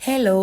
Hello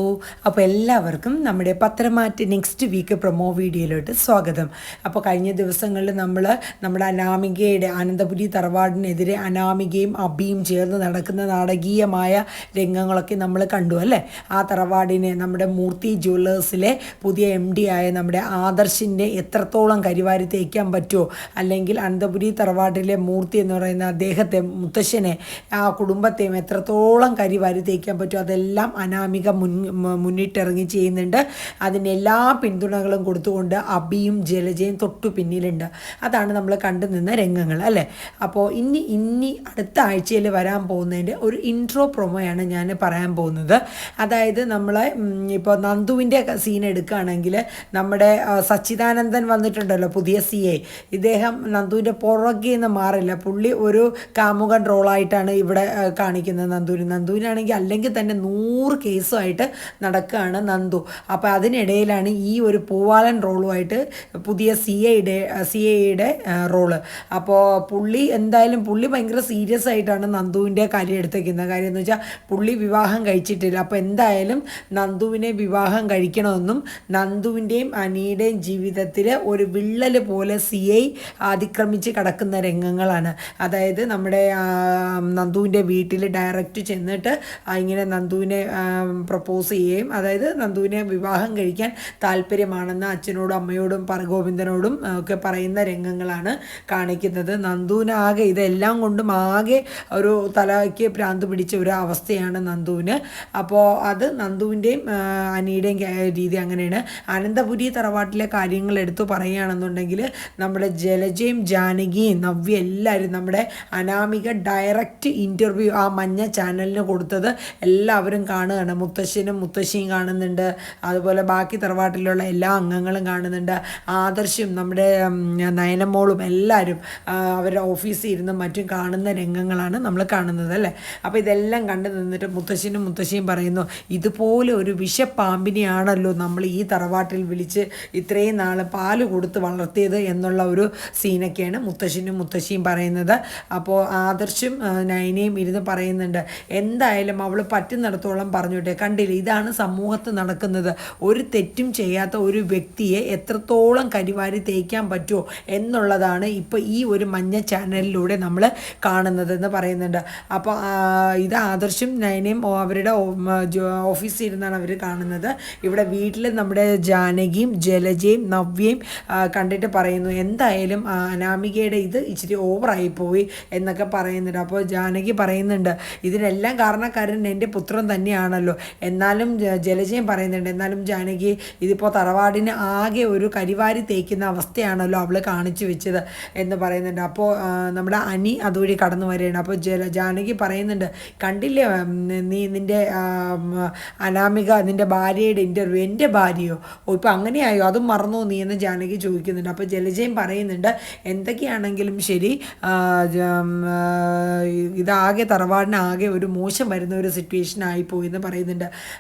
അപ്പോൾ എല്ലാവർക്കും നമ്മുടെ പത്രമാറ്റ് നെക്സ്റ്റ് വീക്ക് പ്രൊമോ വീഡിയോയിലോട്ട് സ്വാഗതം. അപ്പോൾ കഴിഞ്ഞ ദിവസങ്ങളിൽ നമ്മൾ നമ്മുടെ അനാമികയുടെ ആനന്ദപുരി തറവാടിനെതിരെ അനാമികയും അബിയും ചേർന്ന് നടക്കുന്ന നാടകീയമായ രംഗങ്ങളൊക്കെ നമ്മൾ കണ്ടു അല്ലേ? ആ തറവാടിനെ നമ്മുടെ മൂർത്തി ജ്വല്ലേഴ്സിലെ പുതിയ എം ഡി ആയ നമ്മുടെ ആദർശിന്റെ എത്രത്തോളം കരിവാരി തേക്കാൻ പറ്റുമോ അല്ലെങ്കിൽ അനന്തപുരി തറവാടിലെ മൂർത്തി എന്ന് പറയുന്ന അദ്ദേഹത്തെ മുത്തശ്ശനെ ആ കുടുംബത്തെയും എത്രത്തോളം കരിവാരി തേക്കാൻ പറ്റുമോ അതെല്ലാം അനാമിക മുൻ മ- മുന്നിട്ടിറങ്ങി ചെയ്യുന്നുണ്ട്. അതിന് എല്ലാ പിന്തുണകളും കൊടുത്തുകൊണ്ട് അബിയും ജലജയും തൊട്ടു പിന്നിലുണ്ട്. അതാണ് നമ്മൾ കണ്ടു നിന്ന രംഗങ്ങൾ അല്ലേ? അപ്പോൾ ഇനി ഇനി അടുത്ത ആഴ്ചയിൽ വരാൻ പോകുന്നതിന്റെ ഒരു ഇൻട്രോ പ്രൊമോയാണ് ഞാൻ പറയാൻ പോകുന്നത്. അതായത് നമ്മളെ ഇപ്പോൾ നന്ദുവിന്റെ സീൻ എടുക്കുകയാണെങ്കിൽ നമ്മുടെ സച്ചിദാനന്ദൻ വന്നിട്ടുണ്ടല്ലോ പുതിയ സി എ ഇദ്ദേഹം നന്ദുവിന്റെ പുറകെ നിന്ന് മാറില്ല. പുള്ളി ഒരു കാമുകൻ റോളായിട്ടാണ് ഇവിടെ കാണിക്കുന്നത് നന്ദുവിന്. നന്ദുവിനാണെങ്കിൽ അല്ലെങ്കിൽ തന്നെ നൂറ് കേസുമായിട്ട് നടക്കുകയാണ് നന്ദു. അപ്പോൾ അതിനിടയിലാണ് ഈ ഒരു പൂവാലൻ റോളുമായിട്ട് പുതിയ സി ഐയുടെ സി ഐയുടെ റോൾ. അപ്പോൾ പുള്ളി എന്തായാലും പുള്ളി ഭയങ്കര സീരിയസ് ആയിട്ടാണ് നന്ദുവിന്റെ കാര്യം എടുത്തേക്കുന്നത്. കാര്യം എന്ന് വെച്ചാൽ പുള്ളി വിവാഹം കഴിച്ചിട്ടില്ല. അപ്പോൾ എന്തായാലും നന്ദുവിനെ വിവാഹം കഴിക്കണമെന്നും നന്ദുവിന്റെയും അനിയുടെയും ജീവിതത്തിൽ ഒരു വിള്ളൽ പോലെ സി ഐ അതിക്രമിച്ച് കിടക്കുന്ന രംഗങ്ങളാണ്. അതായത് നമ്മുടെ നന്ദുവിന്റെ വീട്ടിൽ ഡയറക്റ്റ് ചെന്നിട്ട് ഇങ്ങനെ നന്ദുവിനെ പ്രപ്പോസ് ചെയ്യുകയും അതായത് നന്ദുവിനെ വിവാഹം കഴിക്കാൻ താല്പര്യമാണെന്ന് അച്ഛനോടും അമ്മയോടും ഗോവിന്ദനോടും ഒക്കെ പറയുന്ന രംഗങ്ങളാണ് കാണിക്കുന്നത്. നന്ദുവിനാകെ ഇതെല്ലാം കൊണ്ടും ആകെ ഒരു തലയ്ക്ക് ഭ്രാന്ത് പിടിച്ച ഒരു അവസ്ഥയാണ് നന്ദുവിന്. അപ്പോൾ അത് നന്ദുവിന്റെയും അനിയുടെയും രീതി അങ്ങനെയാണ്. അനന്തപുരി തറവാട്ടിലെ കാര്യങ്ങൾ എടുത്തു പറയുകയാണെന്നുണ്ടെങ്കിൽ നമ്മുടെ ജലജയും ജാനകിയും നവ്യ എല്ലാവരും നമ്മുടെ അനാമിക ഡയറക്റ്റ് ഇന്റർവ്യൂ ആ മഞ്ഞ ചാനലിന് കൊടുത്തത് എല്ലാവരും കാണുകയാണ്. മുത്തശ്ശനും മുത്തശ്ശിയും കാണുന്നുണ്ട്. അതുപോലെ ബാക്കി തറവാട്ടിലുള്ള എല്ലാ അംഗങ്ങളും കാണുന്നുണ്ട്. ആദർശും നമ്മുടെ നയനമോളും എല്ലാവരും അവരുടെ ഓഫീസിൽ ഇരുന്ന് മറ്റും കാണുന്ന രംഗങ്ങളാണ് നമ്മൾ കാണുന്നത് അല്ലേ? അപ്പോൾ ഇതെല്ലാം കണ്ടു നിന്നിട്ട് മുത്തശ്ശനും മുത്തശ്ശിയും പറയുന്നു ഇതുപോലെ ഒരു വിഷപ്പാമ്പിനെയാണല്ലോ നമ്മൾ ഈ തറവാട്ടിൽ വിളിച്ച് ഇത്രയും നാൾ പാൽ കൊടുത്ത് വളർത്തിയത് എന്നുള്ള ഒരു സീനൊക്കെയാണ് മുത്തശ്ശനും മുത്തശ്ശിയും പറയുന്നത്. അപ്പോൾ ആദർശും നയനയും ഇരുന്ന് പറയുന്നുണ്ട് എന്തായാലും അവൾ പറ്റുന്നിടത്തോളം പറഞ്ഞോട്ടെ കണ്ടില്ല. ഇതാണ് സമൂഹത്ത് നടക്കുന്നത്. ഒരു തെറ്റും ചെയ്യാത്ത ഒരു വ്യക്തിയെ എത്രത്തോളം കരിവാരി തേക്കാൻ പറ്റുമോ എന്നുള്ളതാണ് ഇപ്പോൾ ഈ ഒരു മഞ്ഞ ചാനലിലൂടെ നമ്മൾ കാണുന്നതെന്ന് പറയുന്നുണ്ട്. അപ്പോൾ ഇത് ആദർശും നയനയും അവരുടെ ഓഫീസിൽ ഇരുന്നാണ് അവർ കാണുന്നത്. ഇവിടെ വീട്ടിൽ നമ്മുടെ ജാനകിയും ജലജയും നവ്യയും കണ്ടിട്ട് പറയുന്നു എന്തായാലും അനാമികയുടെ ഇത് ഇച്ചിരി ഓവറായി പോയി എന്നൊക്കെ പറയുന്നുണ്ട്. അപ്പോൾ ജാനകി പറയുന്നുണ്ട് ഇതിനെല്ലാം കാരണക്കാരൻ എന്റെ പുത്രൻ തന്നെയാണല്ലോ. എന്നാലും ജലജയൻ ജലജയും പറയുന്നുണ്ട് എന്നാലും ജാനകി ഇതിപ്പോൾ തറവാടിന് ആകെ ഒരു കരിവാരി തേക്കുന്ന അവസ്ഥയാണല്ലോ അവൾ കാണിച്ചു വെച്ചത് എന്ന് പറയുന്നുണ്ട്. അപ്പോൾ നമ്മുടെ അനി അതുവഴി കടന്നു വരികയാണ്. അപ്പോൾ ജല ജാനകി പറയുന്നുണ്ട് കണ്ടില്ലേ നീ നിന്റെ അനാമിക നിന്റെ ഭാര്യയുടെ ഇന്റർവ്യൂ എന്റെ ഭാര്യയോ? ഓ ഇപ്പം അങ്ങനെയായോ? അതും മറന്നോ നീ? എന്ന് ജാനകി ചോദിക്കുന്നുണ്ട്. അപ്പോൾ ജലജയും പറയുന്നുണ്ട് എന്തൊക്കെയാണെങ്കിലും ശരി ഇതാകെ തറവാടിന് ആകെ ഒരു മോശം വരുന്ന ഒരു സിറ്റുവേഷൻ ആയിപ്പോയി എന്ന് പറയുന്നുണ്ട്.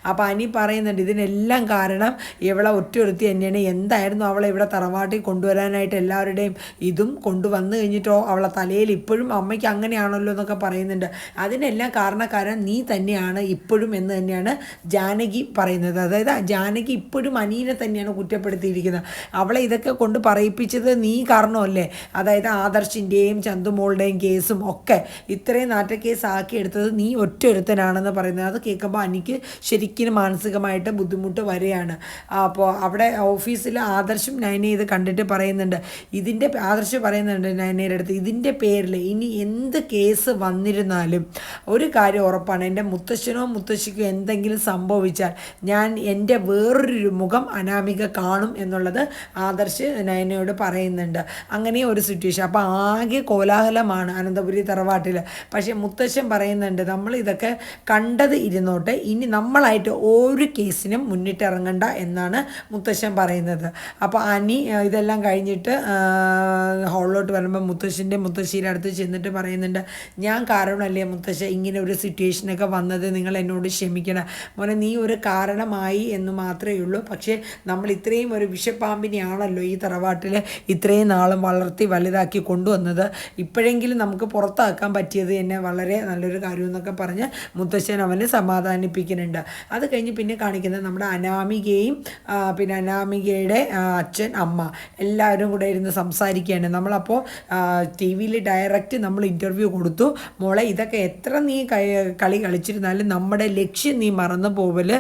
അപ്പോൾ അനി പറയുന്നുണ്ട് ഇതിനെല്ലാം കാരണം ഇവളെ ഒറ്റയൊരുത്തി തന്നെയാണ്. എന്തായിരുന്നു അവളെ ഇവിടെ തറവാട്ടിൽ കൊണ്ടുവരാനായിട്ട് എല്ലാവരുടെയും ഇതും കൊണ്ടുവന്നു കഴിഞ്ഞിട്ടോ? അവളെ തലയിൽ ഇപ്പോഴും അമ്മയ്ക്ക് അങ്ങനെയാണല്ലോ എന്നൊക്കെ പറയുന്നുണ്ട്. അതിനെല്ലാം കാരണക്കാരൻ നീ തന്നെയാണ് ഇപ്പോഴും എന്ന് തന്നെയാണ് ജാനകി പറയുന്നത്. അതായത് ജാനകി ഇപ്പോഴും അനീനെ തന്നെയാണ് കുറ്റപ്പെടുത്തിയിരിക്കുന്നത്. അവളെ ഇതൊക്കെ കൊണ്ട് പറയിപ്പിച്ചത് നീ കാരണമല്ലേ? അതായത് ആദർശിന്റെയും ചന്തുമോളുടെയും കേസും ഒക്കെ ഇത്രയും നാറ്റക്കേസ് എടുത്തത് നീ ഒറ്റ ഒരുത്തനാണെന്ന് പറയുന്നത്. അത് കേൾക്കുമ്പോൾ എനിക്ക് ശരിക്കും മാനസികമായിട്ട് ബുദ്ധിമുട്ട് വരെയാണ്. അപ്പോൾ അവിടെ ഓഫീസിൽ ആദർശും നയനെ ഇത് കണ്ടിട്ട് പറയുന്നുണ്ട്. ഇതിന്റെ ആദർശ് പറയുന്നുണ്ട് നയനയുടെ അടുത്ത് ഇതിന്റെ പേരിൽ ഇനി എന്ത് കേസ് വന്നിരുന്നാലും ഒരു കാര്യം ഉറപ്പാണ്. എന്റെ മുത്തശ്ശനോ മുത്തശ്ശിക്കോ എന്തെങ്കിലും സംഭവിച്ചാൽ ഞാൻ എന്റെ വേറൊരു മുഖം അനാമിക കാണും എന്നുള്ളത് ആദർശ് നയനയോട് പറയുന്നുണ്ട്. അങ്ങനെ ഒരു സിറ്റുവേഷൻ അപ്പോൾ ആകെ കോലാഹലമാണ് അനന്തപുരി തറവാട്ടിൽ പക്ഷേ മുത്തശ്ശൻ പറയുന്നുണ്ട് നമ്മൾ ഇതൊക്കെ കണ്ടത് ഇരുന്നോട്ടെ. ഇനി നമ്മളായിട്ട് ഒരു കേസിനും മുന്നിട്ടിറങ്ങണ്ട എന്നാണ് മുത്തശ്ശൻ പറയുന്നത്. അപ്പോൾ അനി ഇതെല്ലാം കഴിഞ്ഞിട്ട് ഹോളിലോട്ട് വരുമ്പോൾ മുത്തശ്ശന്റെ മുത്തശ്ശിയുടെ അടുത്ത് ചെന്നിട്ട് പറയുന്നുണ്ട് ഞാൻ കാരണമല്ലേ മുത്തശ്ശ ഇങ്ങനെ ഒരു സിറ്റുവേഷനൊക്കെ വന്നത്? നിങ്ങൾ എന്നോട് ക്ഷമിക്കണം. മോനെ നീ ഒരു കാരണമായി എന്ന് മാത്രമേ ഉള്ളൂ. പക്ഷേ നമ്മൾ ഇത്രയും ഒരു വിഷപ്പാമ്പിനെയാണല്ലോ ഈ തറവാട്ടിൽ ഇത്രയും നാളും വളർത്തി വലുതാക്കി കൊണ്ടുവന്നത്. ഇപ്പോഴെങ്കിലും നമുക്ക് പുറത്താക്കാൻ പറ്റിയത് എന്നെ വളരെ നല്ലൊരു കാര്യം എന്നൊക്കെ പറഞ്ഞ് മുത്തശ്ശൻ അവനെ സമാധാനിപ്പിക്കുന്നുണ്ട്. കാണിക്കുന്നുണ്ട് അത് കഴിഞ്ഞ് പിന്നെ കാണിക്കുന്നത് നമ്മുടെ അനാമികയും പിന്നെ അനാമികയുടെ അച്ഛൻ അമ്മ. എല്ലാവരും കൂടെ ഇരുന്ന് സംസാരിക്കുകയാണ്. നമ്മളപ്പോൾ ടി വിയിൽ ഡയറക്റ്റ് നമ്മൾ ഇന്റർവ്യൂ കൊടുത്തു. മോളെ ഇതൊക്കെ എത്ര നീ കളി കളിച്ചിരുന്നാലും നമ്മുടെ ലക്ഷ്യം നീ മറന്നു പോവൽ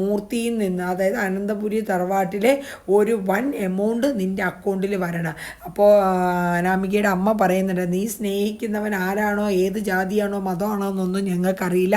മൂർത്തിയിൽ നിന്ന് അതായത് അനന്തപുരി തറവാട്ടിലെ ഒരു വൺ എമൗണ്ട് നിന്റെ അക്കൗണ്ടിൽ വരണം. അപ്പോൾ അനാമികയുടെ അമ്മ പറയുന്നുണ്ട് നീ സ്നേഹിക്കുന്നവൻ ആരാണോ ഏത് ജാതിയാണോ മതമാണോ എന്നൊന്നും ഞങ്ങൾക്കറിയില്ല.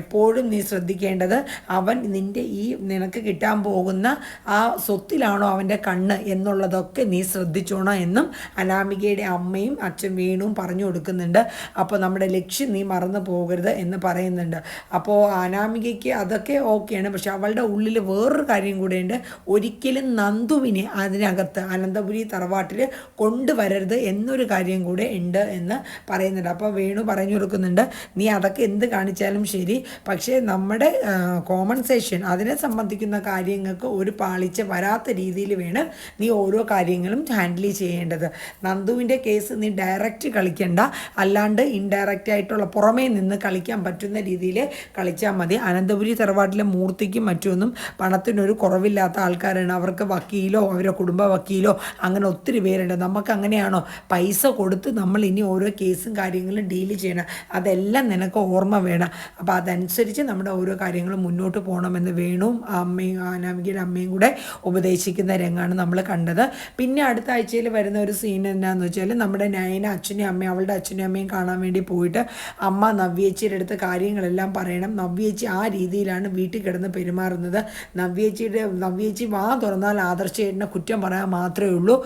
എപ്പോഴും നീ ശ്രദ്ധിക്കേണ്ടത് അവൻ നിന്റെ ഈ നിനക്ക് കിട്ടാൻ പോകുന്ന ആ സ്വത്തിലാണോ അവന്റെ കണ്ണ് എന്നുള്ളതൊക്കെ നീ ശ്രദ്ധിച്ചോണം എന്നും അനാമികയുടെ അമ്മയും അച്ഛൻ വേണുവും പറഞ്ഞു കൊടുക്കുന്നുണ്ട്. അപ്പോൾ നമ്മുടെ ലക്ഷ്യം നീ മറന്നു പോകരുത് എന്ന് പറയുന്നുണ്ട്. അപ്പോൾ അനാമികയ്ക്ക് അതൊക്കെ ഓക്കെയാണ്. പക്ഷെ അവളുടെ ഉള്ളിൽ വേറൊരു കാര്യം കൂടെയുണ്ട്. ഒരിക്കലും നന്ദുവിനെ അതിനകത്ത് അനന്തപുരി തറവാട്ടിൽ കൊണ്ടുവരരുത് എന്നൊരു കാര്യം കൂടെ ഉണ്ട് എന്ന് പറയുന്നുണ്ട്. അപ്പോൾ വേണു പറഞ്ഞു കൊടുക്കുന്നുണ്ട്. നീ അതൊക്കെ എന്ത് കാണിച്ചാലും ശരി. പക്ഷേ നമ്മുടെ കോമൺസേഷൻ അതിനെ സംബന്ധിക്കുന്ന കാര്യങ്ങൾക്ക് ഒരു പാളിച്ച വരാത്ത രീതിയിൽ വേണം നീ ഓരോ കാര്യങ്ങളും ഹാൻഡിൽ ചെയ്യേണ്ടത്. നന്ദുവിന്റെ കേസ് നീ ഡയറക്റ്റ് കളിക്കണ്ട. അല്ലാണ്ട് ഇൻഡയറക്റ്റ് ആയിട്ടുള്ള പുറമേ നിന്ന് കളിക്കാൻ പറ്റുന്ന രീതിയിൽ കളിച്ചാൽ മതി. അനന്തപുരി തറവാട്ടിലെ മൂർത്തിക്കും മറ്റൊന്നും പണത്തിനൊരു കുറവില്ലാത്ത ആൾക്കാരാണ്. അവർക്ക് വക്കീലോ അവരുടെ കുടുംബ വക്കീലോ അങ്ങനെ ഒത്തിരി പേരുണ്ട്. നമുക്ക് അങ്ങനെയാണോ? പൈസ കൊടുത്ത് നമ്മൾ ഇനി ഓരോ കേസും കാര്യങ്ങളും ഡീൽ ചെയ്യണം. അതെല്ലാം നിനക്ക് ഓർമ്മ വേണം. അപ്പോൾ അതനുസരിച്ച് നമ്മുടെ ഓരോ കാര്യങ്ങളും മുന്നോട്ട് പോകണമെന്ന് വേണും. അമ്മയും അനാമികയുടെ അമ്മയും കൂടെ ഉപദേശിക്കുന്ന രംഗമാണ് നമ്മൾ കണ്ടത്. പിന്നെ അടുത്ത ആഴ്ചയിൽ വരുന്ന ഒരു സീൻ എന്താണെന്ന് വെച്ചാൽ നമ്മുടെ നയന അച്ഛനെയും അമ്മയും അവളുടെ അച്ഛനെയും അമ്മയും കാണാൻ വേണ്ടി പോയിട്ട് അമ്മ നവ്യേച്ചിയുടെ അടുത്ത് കാര്യങ്ങളെല്ലാം പറയണം. നവ്യേച്ചി ആ രീതിയിലാണ് വീട്ടിൽ കിടന്ന് പെരുമാറുന്നത്. നവ്യേച്ചിയുടെ നവ്യേച്ചി വാ തുറന്നാൽ ആദർശേട്ടനെ കുറ്റം പറയാൻ മാത്രമേ ഉള്ളൂ.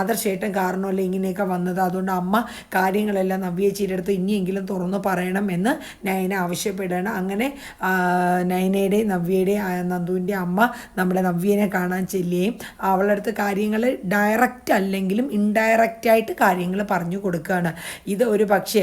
ആദർശേട്ടൻ കാരണമല്ല ഇങ്ങനെയൊക്കെ വന്നത്? അതുകൊണ്ട് അമ്മ കാര്യങ്ങളെല്ലാം നവ്യേച്ചിയുടെ അടുത്ത് ഇനിയെങ്കിലും തുറന്ന് പറയണം എന്ന് നയന ആവശ്യപ്പെടുകയാണ്. അങ്ങനെ ആ, നവ്യയുടെ നന്ദുവിന്റെ അമ്മ നമ്മുടെ നവ്യനെ കാണാൻ ചെല്ലുകയും അവളുടെ അടുത്ത് കാര്യങ്ങൾ ഡയറക്റ്റ് അല്ലെങ്കിലും ഇൻഡയറക്റ്റ് ആയിട്ട് കാര്യങ്ങൾ പറഞ്ഞു കൊടുക്കുകയാണ്. ഇത് ഒരു പക്ഷേ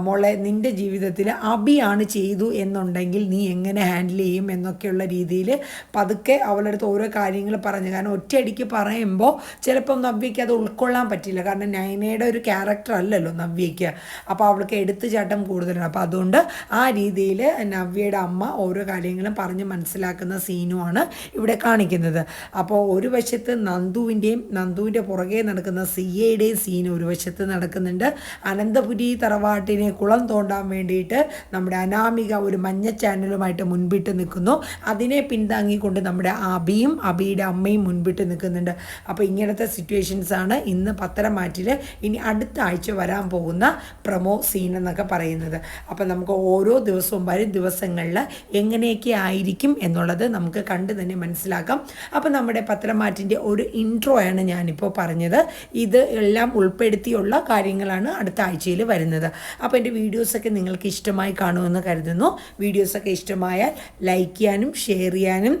മോളെ നിന്റെ ജീവിതത്തിൽ അബിയാണ് ചെയ്തു എന്നുണ്ടെങ്കിൽ നീ എങ്ങനെ ഹാൻഡിൽ ചെയ്യും എന്നൊക്കെയുള്ള രീതിയിൽ പതുക്കെ അവളുടെ അടുത്ത് ഓരോ കാര്യങ്ങൾ പറഞ്ഞു. കാരണം ഒറ്റയടിക്ക് പറയുമ്പോൾ ചിലപ്പം നവ്യയ്ക്ക് അത് ഉൾക്കൊള്ളാൻ പറ്റില്ല. കാരണം നയനയുടെ ഒരു ക്യാരക്ടർ അല്ലല്ലോ നവ്യയ്ക്ക്. അപ്പോൾ അവൾക്ക് എടുത്തുചാട്ടം കൂടുതലാണ്. അപ്പോൾ അതുകൊണ്ട് ആ രീതിയിൽ നവ്യയുടെ അമ്മ ഓരോ കാര്യങ്ങളും പറഞ്ഞ് മനസ്സിലാക്കുന്ന സീനുമാണ് ഇവിടെ കാണിക്കുന്നത്. അപ്പോൾ ഒരു വശത്ത് നന്ദുവിന്റെയും നന്ദുവിന്റെ പുറകെ നടക്കുന്ന സി എയുടെയും സീൻ ഒരു വശത്ത് നടക്കുന്നുണ്ട്. അനന്തപുരി തറവാട്ടിനെ കുളം തോണ്ടാൻ വേണ്ടിയിട്ട് നമ്മുടെ അനാമിക ഒരു മഞ്ഞ ചാനലുമായിട്ട് മുൻപിട്ട് നിൽക്കുന്നു. അതിനെ പിന്താങ്ങിക്കൊണ്ട് നമ്മുടെ അബിയും അബിയുടെ അമ്മയും മുൻപിട്ട് നിൽക്കുന്നുണ്ട്. അപ്പോൾ ഇങ്ങനത്തെ സിറ്റുവേഷൻസാണ് ഇന്ന് പത്തരമാറ്റിൽ ഇനി അടുത്ത ആഴ്ച വരാൻ പോകുന്ന പ്രമോ സീൻ എന്നൊക്കെ പറയുന്നത്. അപ്പോൾ നമുക്ക് ഓരോ ദിവസവും വരും ദിവസങ്ങളിൽ എങ്ങനെയൊക്കെ ആയിരിക്കും എന്നുള്ളത് നമുക്ക് കണ്ട് തന്നെ മനസ്സിലാക്കാം. അപ്പോൾ നമ്മുടെ പത്രമാറ്റിന്റെ ഒരു ഇൻട്രോ ആണ് ഞാനിപ്പോൾ പറഞ്ഞത്. ഇത് എല്ലാം ഉൾപ്പെടുത്തിയുള്ള കാര്യങ്ങളാണ് അടുത്ത ആഴ്ചയിൽ വരുന്നത്. അപ്പോൾ എന്റെ വീഡിയോസൊക്കെ നിങ്ങൾക്ക് ഇഷ്ടമായി കാണുമെന്ന് കരുതുന്നു. വീഡിയോസൊക്കെ ഇഷ്ടമായാൽ ലൈക്ക് ചെയ്യാനും ഷെയർ ചെയ്യാനും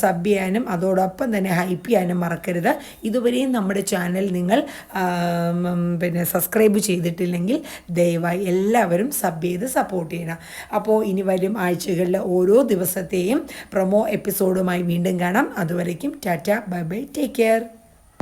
സബ് ചെയ്യാനും അതോടൊപ്പം തന്നെ ഹൈപ്പ് ചെയ്യാനും മറക്കരുത്. ഇതുവരെയും നമ്മുടെ ചാനൽ നിങ്ങൾ പിന്നെ സബ്സ്ക്രൈബ് ചെയ്തിട്ടില്ലെങ്കിൽ ദയവായി എല്ലാവരും സബ് ചെയ്ത് സപ്പോർട്ട് ചെയ്യണം. അപ്പോൾ ഇനി വരും ആഴ്ചകളിലെ ഓരോ ദിവസത്തെയും പ്രൊമോ എപ്പിസോഡുമായി വീണ്ടും കാണാം. അതുവരേക്കും tata bye bye. Take care.